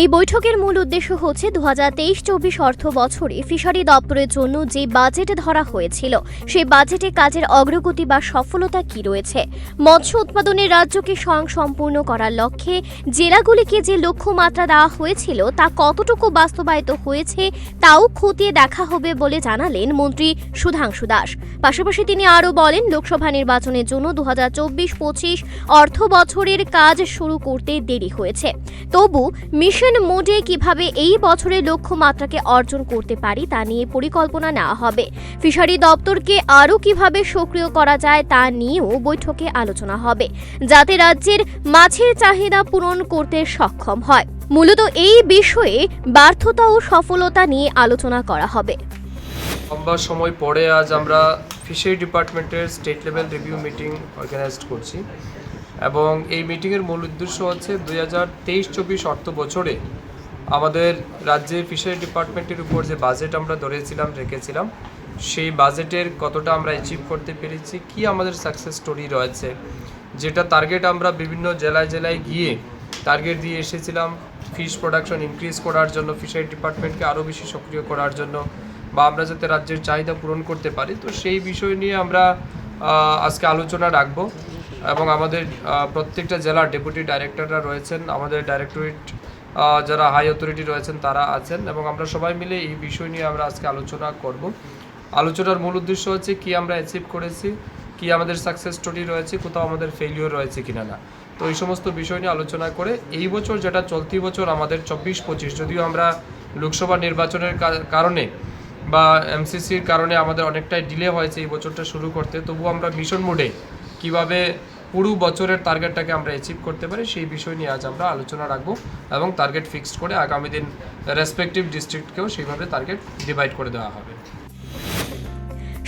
এই বৈঠকের মূল উদ্দেশ্য হচ্ছে দু হাজার তেইশ চব্বিশ অর্থ বছরে ফিশারি দপ্তরের জন্য যে বাজেট ধরা হয়েছিল, সেই বাজেটে কাজের অগ্রগতি বা সফলতা কি রয়েছে? মৎস্য উৎপাদনের রাজ্যকে স্বয়ং সম্পূর্ণ করার লক্ষ্যে জেলাগুলিকে যে লক্ষ্যমাত্রা দেওয়া হয়েছিল, তা কতটুকু বাস্তবায়িত হয়েছে তাও খতিয়ে দেখা হবে বলে জানালেন মন্ত্রী সুধাংশু দাস। পাশাপাশি তিনি আরও বলেন, লোকসভা নির্বাচনের জন্য দু হাজার চব্বিশ পঁচিশ অর্থ বছরের কাজ শুরু করতে দেরি হয়েছে। তবু মিশন মোডে কীভাবে এই বছরের লক্ষ্যমাত্রাকে অর্জন করতে পারি তা নিয়ে পরিকল্পনা নেওয়া হবে। ফিশারি দপ্তরকে আরও কীভাবে সক্রিয় করা যায় তা নিয়েও বৈঠকে আলোচনা হবে, যাতে রাজ্যের মাছের চাহিদা পূরণ করতে সক্ষম হয়। মূলত এই বিষয়ে ব্যর্থতা ও সফলতা নিয়ে আলোচনা করা হবে। লম্বা সময় পরে আজ আমরা ফিশারি ডিপার্টমেন্টের state level review meeting organise করছি। এবং এই মিটিংয়ের মূল উদ্দেশ্য হচ্ছে দুই হাজার তেইশ চব্বিশ অর্থ বছরে আমাদের রাজ্যে ফিশারি ডিপার্টমেন্টের উপর যে বাজেট আমরা ধরেছিলাম, রেখেছিলাম, সেই বাজেটের কতটা আমরা অ্যাচিভ করতে পেরেছি, কি আমাদের সাকসেস স্টোরি রয়েছে, যেটা টার্গেট আমরা বিভিন্ন জেলায় জেলায় গিয়ে টার্গেট দিয়ে এসেছিলাম ফিশ প্রোডাকশন ইনক্রিজ করার জন্য ফিশারি ডিপার্টমেন্টকে আরও বেশি সক্রিয় করার জন্য, বা আমরা যাতে রাজ্যের চাহিদা পূরণ করতে পারি, তো সেই বিষয় নিয়ে আমরা আজকে আলোচনা রাখব। এবং আমাদের প্রত্যেকটা জেলার ডেপুটি ডাইরেক্টররা রয়েছেন। আমাদের ডাইরেক্টরেট যারা হাই অথরিটি রয়েছেন, তারা আছেন এবং আমরা সবাই মিলে এই বিষয় নিয়ে আমরা আজকে আলোচনা করব। আলোচনার মূল উদ্দেশ্য হচ্ছে কি আমরা অ্যাচিভ করেছি, কি আমাদের সাকসেস স্টোরি রয়েছে, কোথাও আমাদের ফেলিওর রয়েছে কিনা না। তো এই সমস্ত বিষয় নিয়ে আলোচনা করে এই বছর যেটা চলতি বছর আমাদের চব্বিশ পঁচিশ, যদিও আমরা লোকসভা নির্বাচনের কারণে বা এমসিসির কারণে আমাদের অনেকটাই ডিলে হয়েছে এই বছরটা শুরু করতে তবু আমরা মিশন মোডে কীভাবে পুরো বছরের টার্গেটটাকে আমরা অ্যাচিভ করতে পারি, সেই বিষয় নিয়ে আজ আমরা আলোচনা রাখব এবং টার্গেট ফিক্সড করে আগামী দিন রেসপেক্টিভ ডিস্ট্রিক্টকেও সেইভাবে টার্গেট ডিভাইড করে দেওয়া হবে।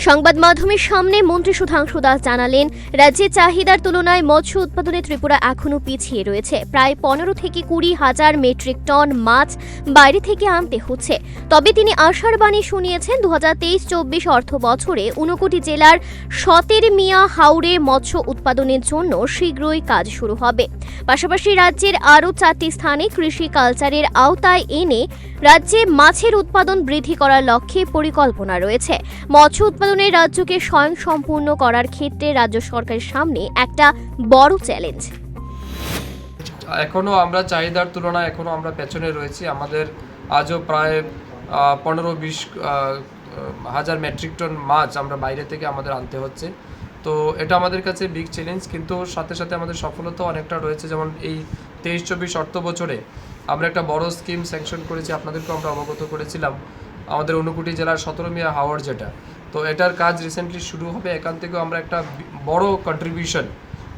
সংবাদ মাধ্যমের সামনে মন্ত্রী সুধাংশু দাস জানালেন রাজ্যে চাহিদার তুলনায় মৎস্য উৎপাদনে ত্রিপুরা এখনও পিছিয়ে রয়েছে। প্রায় পনেরো থেকে কুড়ি হাজার মেট্রিক টন মাছ বাইরে থেকে আনতে হচ্ছে। তবে তিনি আশার বাণী শুনিয়েছেন দু হাজার তেইশ চব্বিশ অর্থ বছরে ঊনকোটি জেলার সতের মিয়া হাওড়ে মৎস্য উৎপাদনের জন্য শীঘ্রই কাজ শুরু হবে। পাশাপাশি রাজ্যের আরও চারটি স্থানে কৃষি কালচারের আওতায় এনে রাজ্যে মাছের উৎপাদন বৃদ্ধি করার লক্ষ্যে পরিকল্পনা রয়েছে। মৎস্য উৎপাদনের রাজ্যকে স্বয়ং সম্পূর্ণ করার ক্ষেত্রে রাজ্য সরকারের সামনে একটা বড় চ্যালেঞ্জ। এখনও আমরা চাহিদার তুলনায় এখনও আমরা পেছনে রয়েছি। আমাদের আজও প্রায় পনেরো বিশ হাজার মেট্রিক টন মাছ আমরা বাইরে থেকে আমাদের আনতে হচ্ছে। তো এটা আমাদের কাছে বিগ চ্যালেঞ্জ কিন্তু সাথে সাথে আমাদের সফলতাও অনেকটা রয়েছে। যেমন এই তেইশ চব্বিশ অর্থ বছরে আমরা একটা বড় স্কিম স্যাংশন করেছি, আপনাদেরকেও আমরা অবগত করেছিলাম। আমাদের অনুকুটি জেলার সতেরো মিয়া হাওয়ার যেটা। তো এটার কাজ রিসেন্টলি শুরু হবে। এখান থেকেও আমরা একটা বড় কন্ট্রিবিউশন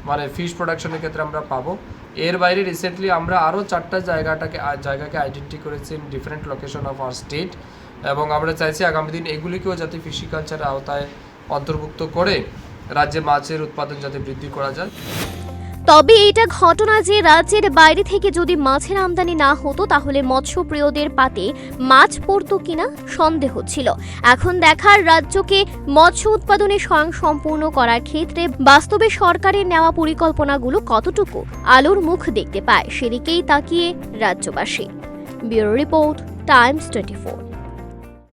মানে ফিশ প্রোডাকশনের ক্ষেত্রে আমরা পাবো। এর বাইরে রিসেন্টলি আমরা আরও চারটা জায়গাটাকে জায়গাকে আইডেন্টি করেছি in different location of our state এবং আমরা চাইছি আগামী দিন এগুলিকেও যাতে ফিশিকালচারের আওতায় অন্তর্ভুক্ত করে রাজ্যে মাছের উৎপাদন যাতে বৃদ্ধি করা যায়। তবে এটা ঘটনা যে রাজ্যের বাইরে থেকে যদি মাছের আমদানি না হতো, তাহলে মৎস্যপ্রিয়দের পাতে মাছ পড়তো কিনা সন্দেহ ছিল। এখন দেখার রাজ্যকে মৎস্য উৎপাদনে স্বয়ং সম্পূর্ণ করার ক্ষেত্রে বাস্তবে সরকারের নেওয়া পরিকল্পনাগুলো কতটুকু আলোর মুখ দেখতে পায়, সেদিকেই তাকিয়ে রাজ্যবাসী। Bureau report, Times twenty